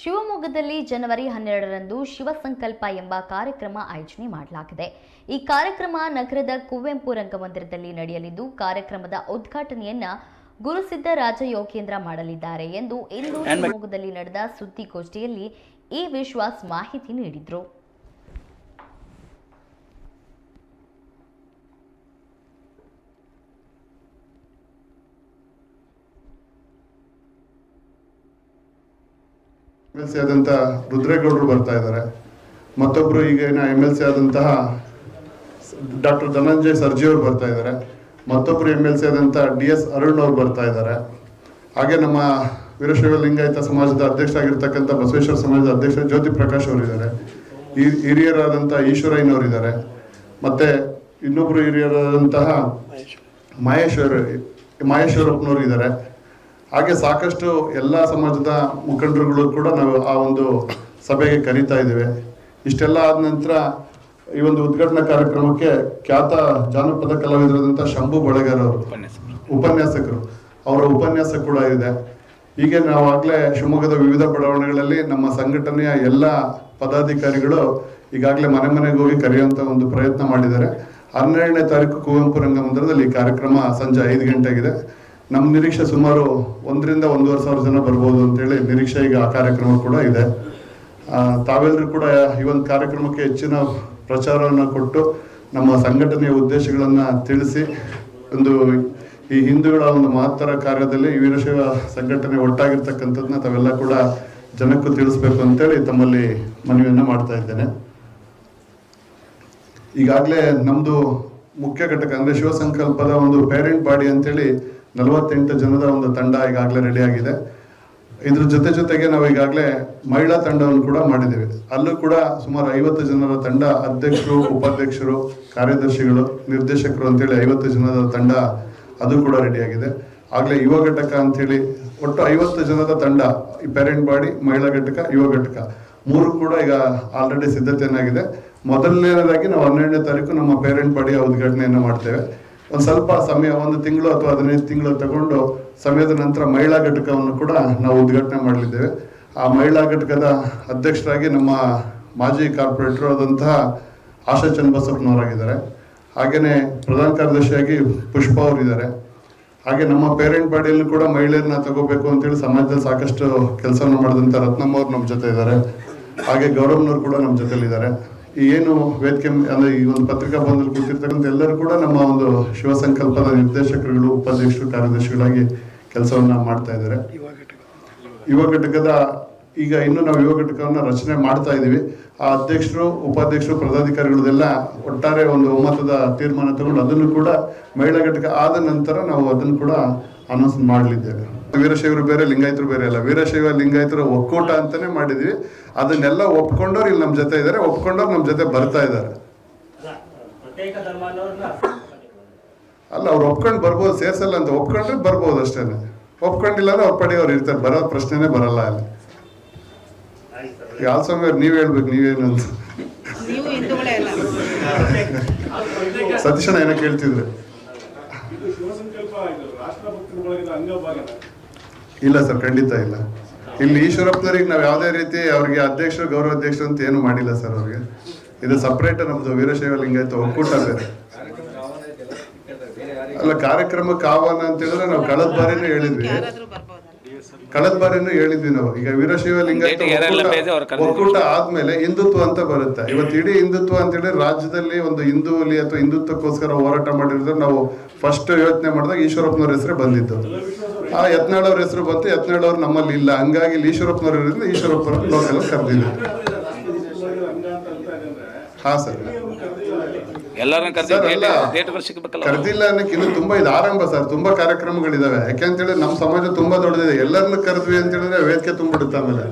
ಶಿವಮೊಗ್ಗದಲ್ಲಿ ಜನವರಿ ಹನ್ನೆರಡರಂದು ಶಿವಸಂಕಲ್ಪ ಎಂಬ ಕಾರ್ಯಕ್ರಮ ಆಯೋಜನೆ ಮಾಡಲಾಗಿದೆ. ಈ ಕಾರ್ಯಕ್ರಮ ನಗರದ ಕುವೆಂಪು ರಂಗಮಂದಿರದಲ್ಲಿ ನಡೆಯಲಿದ್ದು ಕಾರ್ಯಕ್ರಮದ ಉದ್ಘಾಟನೆಯನ್ನ ಗುರುಸಿದ್ಧ ರಾಜಯೋಗೇಂದ್ರ ಮಾಡಲಿದ್ದಾರೆ ಎಂದು ಇಂದು ಶಿವಮೊಗ್ಗದಲ್ಲಿ ನಡೆದ ಸುದ್ದಿಗೋಷ್ಠಿಯಲ್ಲಿ ಈ ವಿಶ್ವಾಸ್ ಮಾಹಿತಿ ನೀಡಿದರು. ಎಂ ಎಲ್ ಸಿ ಆದಂಥ ರುದ್ರೇಗೌಡರು ಬರ್ತಾ ಇದ್ದಾರೆ. ಮತ್ತೊಬ್ಬರು ಈಗ ಎಂ ಎಲ್ ಸಿ ಆದಂತಹ ಡಾಕ್ಟರ್ ಧನಂಜಯ್ ಸರ್ಜಿ ಅವರು ಬರ್ತಾ ಇದ್ದಾರೆ. ಮತ್ತೊಬ್ಬರು ಎಂ ಎಲ್ ಸಿ ಆದಂಥ ಡಿ ಎಸ್ ಅರುಣ್ ಅವರು ಬರ್ತಾ ಇದ್ದಾರೆ. ಹಾಗೆ ನಮ್ಮ ವೀರಶೈವ ಲಿಂಗಾಯತ ಸಮಾಜದ ಅಧ್ಯಕ್ಷ ಆಗಿರ್ತಕ್ಕಂಥ ಬಸವೇಶ್ವರ ಸಮಾಜದ ಅಧ್ಯಕ್ಷ ಜ್ಯೋತಿ ಪ್ರಕಾಶ್ ಅವರು ಇದ್ದಾರೆ. ಈ ಹಿರಿಯರಾದಂಥ ಈಶ್ವರಯ್ಯನವರು ಇದ್ದಾರೆ. ಮತ್ತೆ ಇನ್ನೊಬ್ಬರು ಹಿರಿಯರಾದಂತಹ ಮಹೇಶ್ವರ, ಮಹೇಶ್ವರಪ್ಪನವರು ಇದ್ದಾರೆ. ಹಾಗೆ ಸಾಕಷ್ಟು ಎಲ್ಲ ಸಮಾಜದ ಮುಖಂಡರುಗಳು ಕೂಡ ನಾವು ಆ ಒಂದು ಸಭೆಗೆ ಕರೀತಾ ಇದ್ದೇವೆ. ಇಷ್ಟೆಲ್ಲ ಆದ ನಂತರ ಈ ಒಂದು ಉದ್ಘಾಟನಾ ಕಾರ್ಯಕ್ರಮಕ್ಕೆ ಖ್ಯಾತ ಜಾನಪದ ಕಲಾವಿದರಾದಂಥ ಶಂಭು ಬಳಗರ್ ಅವರು ಉಪನ್ಯಾಸಕರು. ಅವರ ಉಪನ್ಯಾಸ ಕೂಡ ಇದೆ. ಹೀಗೆ ನಾವು ಆಗ್ಲೇ ಶಿವಮೊಗ್ಗದ ವಿವಿಧ ಬಡಾವಣೆಗಳಲ್ಲಿ ನಮ್ಮ ಸಂಘಟನೆಯ ಎಲ್ಲ ಪದಾಧಿಕಾರಿಗಳು ಈಗಾಗಲೇ ಮನೆ ಮನೆಗೆ ಹೋಗಿ ಕರೆಯುವಂಥ ಒಂದು ಪ್ರಯತ್ನ ಮಾಡಿದ್ದಾರೆ. ಹನ್ನೆರಡನೇ ತಾರೀಕು ಕುವೆಂಪು ರಂಗಮಂದಿರದಲ್ಲಿ ಈ ಕಾರ್ಯಕ್ರಮ ಸಂಜೆ ಐದು ಗಂಟೆಗಿದೆ ನಮ್ಮ ನಿರೀಕ್ಷೆ ಸುಮಾರು ಒಂದರಿಂದ ಒಂದೂವರೆ ಸಾವಿರ ಜನ ಬರ್ಬೋದು ಅಂತೇಳಿ ನಿರೀಕ್ಷೆ ಈಗ ಆ ಕಾರ್ಯಕ್ರಮ ಕೂಡ ಇದೆ. ತಾವೆಲ್ಲರೂ ಕೂಡ ಈ ಒಂದು ಕಾರ್ಯಕ್ರಮಕ್ಕೆ ಹೆಚ್ಚಿನ ಪ್ರಚಾರವನ್ನು ಕೊಟ್ಟು ನಮ್ಮ ಸಂಘಟನೆಯ ಉದ್ದೇಶಗಳನ್ನು ತಿಳಿಸಿ ಒಂದು ಈ ಹಿಂದೂಗಳ ಒಂದು ಮಹತ್ತರ ಕಾರ್ಯದಲ್ಲಿ ವೀರಶೈವ ಸಂಘಟನೆ ಒಟ್ಟಾಗಿರ್ತಕ್ಕಂಥದ್ದನ್ನ ತಾವೆಲ್ಲ ಕೂಡ ಜನಕ್ಕೂ ತಿಳಿಸ್ಬೇಕು ಅಂತೇಳಿ ತಮ್ಮಲ್ಲಿ ಮನವಿಯನ್ನು ಮಾಡ್ತಾ ಇದ್ದೇನೆ. ಈಗಾಗಲೇ ನಮ್ಮದು ಮುಖ್ಯ ಘಟಕ ಅಂದರೆ ಶಿವಸಂಕಲ್ಪದ ಒಂದು ಪೇರೆಂಟ್ ಬಾಡಿ ಅಂತೇಳಿ ನಲವತ್ತೆಂಟು ಜನದ ಒಂದು ತಂಡ ಈಗಾಗಲೇ ರೆಡಿ ಆಗಿದೆ. ಇದ್ರ ಜೊತೆ ಜೊತೆಗೆ ನಾವು ಈಗಾಗಲೇ ಮಹಿಳಾ ತಂಡವನ್ನು ಕೂಡ ಮಾಡಿದ್ದೇವೆ. ಅಲ್ಲೂ ಕೂಡ ಸುಮಾರು ಐವತ್ತು ಜನರ ತಂಡ ಅಧ್ಯಕ್ಷರು, ಉಪಾಧ್ಯಕ್ಷರು, ಕಾರ್ಯದರ್ಶಿಗಳು, ನಿರ್ದೇಶಕರು ಅಂತೇಳಿ ಐವತ್ತು ಜನದ ತಂಡ ಅದು ಕೂಡ ರೆಡಿಯಾಗಿದೆ ಆಗಲೇ ಯುವ ಘಟಕ ಅಂಥೇಳಿ ಒಟ್ಟು ಐವತ್ತು ಜನದ ತಂಡ ಈ ಪೇರೆಂಟ್ ಬಾಡಿ ಮಹಿಳಾ ಘಟಕ, ಯುವ ಘಟಕ. ಮೂರು ಕೂಡ ಈಗ ಆಲ್ರೆಡಿ ಸಿದ್ಧತೆಯನ್ನಾಗಿದೆ. ಮೊದಲನೇದಾಗಿ ನಾವು ಹನ್ನೆರಡನೇ ತಾರೀಕು ನಮ್ಮ ಪೇರೆಂಟ್ ಬಾಡಿಯ ಉದ್ಘಾಟನೆಯನ್ನು ಮಾಡ್ತೇವೆ. ಒಂದು ಸ್ವಲ್ಪ ಸಮಯ, ಒಂದು ತಿಂಗಳು ಅಥವಾ ಹದಿನೈದು ತಿಂಗಳು ತಗೊಂಡು ಸಮಯದ ನಂತರ ಮಹಿಳಾ ಘಟಕವನ್ನು ಕೂಡ ನಾವು ಉದ್ಘಾಟನೆ ಮಾಡಲಿದ್ದೇವೆ. ಆ ಮಹಿಳಾ ಘಟಕದ ಅಧ್ಯಕ್ಷರಾಗಿ ನಮ್ಮ ಮಾಜಿ ಕಾರ್ಪೊರೇಟರ್ ಆದಂತಹ ಆಶಾ ಚನ್ನಬಸಪ್ಪನವರಾಗಿದ್ದಾರೆ ಹಾಗೆಯೇ ಪ್ರಧಾನ ಕಾರ್ಯದರ್ಶಿಯಾಗಿ ಪುಷ್ಪ ಅವರಿದ್ದಾರೆ. ಹಾಗೆ ನಮ್ಮ ಪೇರೆಂಟ್ ಬಾಡಿಯಲ್ಲಿ ಕೂಡ ಮಹಿಳೆಯರನ್ನ ತಗೋಬೇಕು ಅಂತೇಳಿ ಸಮಾಜದಲ್ಲಿ ಸಾಕಷ್ಟು ಕೆಲಸವನ್ನು ಮಾಡಿದಂಥ ರತ್ನಮ್ಮ ಅವ್ರು ನಮ್ಮ ಜೊತೆ ಇದ್ದಾರೆ. ಹಾಗೆ ಗೌರವ್ನವ್ರು ಕೂಡ ನಮ್ಮ ಜೊತೆಲಿದ್ದಾರೆ. ಏನು ವೇದಿಕೆ ಅಂದರೆ ಈ ಒಂದು ಪತ್ರಿಕಾ ಬಂದಲ್ಲಿ ಕೂತಿರ್ತಕ್ಕಂಥ ಎಲ್ಲರೂ ಕೂಡ ನಮ್ಮ ಒಂದು ಶಿವಸಂಕಲ್ಪದ ನಿರ್ದೇಶಕರುಗಳು ಉಪಾಧ್ಯಕ್ಷರು ಕಾರ್ಯದರ್ಶಿಗಳಾಗಿ ಕೆಲಸವನ್ನ ಮಾಡ್ತಾ ಇದ್ದಾರೆ. ಯುವ ಘಟಕದ ಈಗ ಇನ್ನು ನಾವು ಯುವ ಘಟಕವನ್ನು ರಚನೆ ಮಾಡ್ತಾ ಇದ್ದೀವಿ. ಆ ಅಧ್ಯಕ್ಷರು, ಉಪಾಧ್ಯಕ್ಷರು, ಪದಾಧಿಕಾರಿಗಳದೆಲ್ಲ ಒಟ್ಟಾರೆ ಒಂದು ಒಮ್ಮತದ ತೀರ್ಮಾನ ತಗೊಂಡು ಅದನ್ನು ಕೂಡ ಮಹಿಳಾ ಘಟಕ ಆದ ನಂತರ ನಾವು ಅದನ್ನು ಕೂಡ ಅನೌನ್ಸ್ ಮಾಡಲಿದ್ದೇವೆ. ವೀರಶೈವರು ಬೇರೆ, ಲಿಂಗಾಯತರು ಬೇರೆ ಅಲ್ಲ. ವೀರಶೈವ, ಲಿಂಗಾಯತರ ಒಕ್ಕೂಟ ಅಂತಾನೆ ಮಾಡಿದ್ವಿ. ಅದನ್ನೆಲ್ಲ ಒಪ್ಕೊಂಡವ್ರು ಇಲ್ಲಿ ನಮ್ಮ ಜೊತೆ ಇದ್ದಾರೆ. ಒಪ್ಕೊಂಡವ್ರು ನಮ್ಮ ಜೊತೆ ಬರ್ತಾ ಇದ್ದಾರೆ. ಅಲ್ಲ, ಅವ್ರು ಒಪ್ಕೊಂಡು ಬರ್ಬೋದು, ಸೇರ್ಸಲ್ಲ ಅಂತ. ಒಪ್ಕೊಂಡ್ರೆ ಬರ್ಬೋದು ಅಷ್ಟೇ ಒಪ್ಕೊಂಡಿಲ್ಲ ಅಂದ್ರೆ ಅವ್ರ ಪಡಿ ಅವ್ರು ಇರ್ತಾರೆ. ಬರೋ ಪ್ರಶ್ನೆನೇ ಬರಲ್ಲ ಅಲ್ಲಿ. ಯಾವ ಸಮಯ ನೀವ್ ಹೇಳ್ಬೇಕು ನೀವೇನು ಅಂತ? ಸತೀಶನ ಏನೋ ಕೇಳ್ತಿದ್ರೆ. ಇಲ್ಲ ಸರ್ ಖಂಡಿತ ಇಲ್ಲ. ಇಲ್ಲಿ ಈಶ್ವರಪ್ಪನವರಿಗೆ ನಾವು ಯಾವುದೇ ರೀತಿ ಅವ್ರಿಗೆ ಅಧ್ಯಕ್ಷರು ಗೌರವ ಅಧ್ಯಕ್ಷರು ಅಂತ ಏನು ಮಾಡಿಲ್ಲ ಸರ್ ಅವ್ರಿಗೆ. ಇದು ಸಪ್ರೇಟ್ ನಮ್ದು ವೀರಶೈವ ಲಿಂಗಾಯತ ಒಕ್ಕೂಟ ಬೇರೆ. ಅಲ್ಲ ಕಾರ್ಯಕ್ರಮಕ್ಕೆ ಆಹ್ವಾನ ಅಂತ ಹೇಳಿದ್ರೆ ನಾವು ಕಳೆದ ಬಾರಿನೂ ಹೇಳಿದ್ವಿ. ಕಳೆದ ಬಾರಿನೂ ಹೇಳಿದ್ವಿ ನಾವು. ಈಗ ವೀರಶೈವ ಲಿಂಗಾಯತ ಒಕ್ಕೂಟ-. ಆದ್ಮೇಲೆ ಹಿಂದುತ್ವ ಅಂತ ಬರುತ್ತೆ. ಇವತ್ತು ಇಡೀ ಹಿಂದುತ್ವ ಅಂತ ಹೇಳಿ ರಾಜ್ಯದಲ್ಲಿ ಒಂದು ಹಿಂದೂಲಿ ಅಥವಾ ಹಿಂದುತ್ವಕ್ಕೋಸ್ಕರ ಹೋರಾಟ ಮಾಡಿರೋದ್ರೆ ನಾವು ಫಸ್ಟ್ ಯೋಚನೆ ಮಾಡಿದಾಗ ಈಶ್ವರಪ್ಪನವ್ರ ಹೆಸರು ಬಂದಿದ್ದು. ಆ ಯತ್ನಾಳವ್ರ ಅವ್ರ ಹೆಸರು ಬಂತು. ಯತ್ನಾಳವ್ರು ನಮ್ಮಲ್ಲಿ ಇಲ್ಲ. ಹಂಗಾಗಿ ಇಲ್ಲಿ ಈಶ್ವರಪ್ಪನವ್ರ ಇರೋದ್ರಿಂದ ಈಶ್ವರಪ್ಪನ ಲೋಕಲ್ ಕರೆದಿಲ್ಲ ಹಾ ಸರ್. ಎಲ್ಲರನ್ನ ಕರೆದು ಸರ್, ಅಲ್ಲ. ಡೇಟ್ ಬರ್ ಸಿಗ್ಬೇಕಲ್ಲ ಕರೆದಿಲ್ಲ ಅನ್ನಕ್ಕೆ ಇನ್ನು ತುಂಬಾ ಇದು ಆರಂಭ ಸರ್ ತುಂಬಾ ಕಾರ್ಯಕ್ರಮಗಳಿದಾವೆ ಯಾಕೆಂತೇಳಿ ನಮ್ಮ ಸಮಾಜ ತುಂಬಾ ದೊಡ್ಡದಿದೆ ಎಲ್ಲರನ್ನ ಕರೆದ್ವಿ ಅಂತ ಹೇಳಿದ್ರೆ ವೇದಿಕೆ ತುಂಬಿಡುತ್ತೆ ಆಮೇಲೆ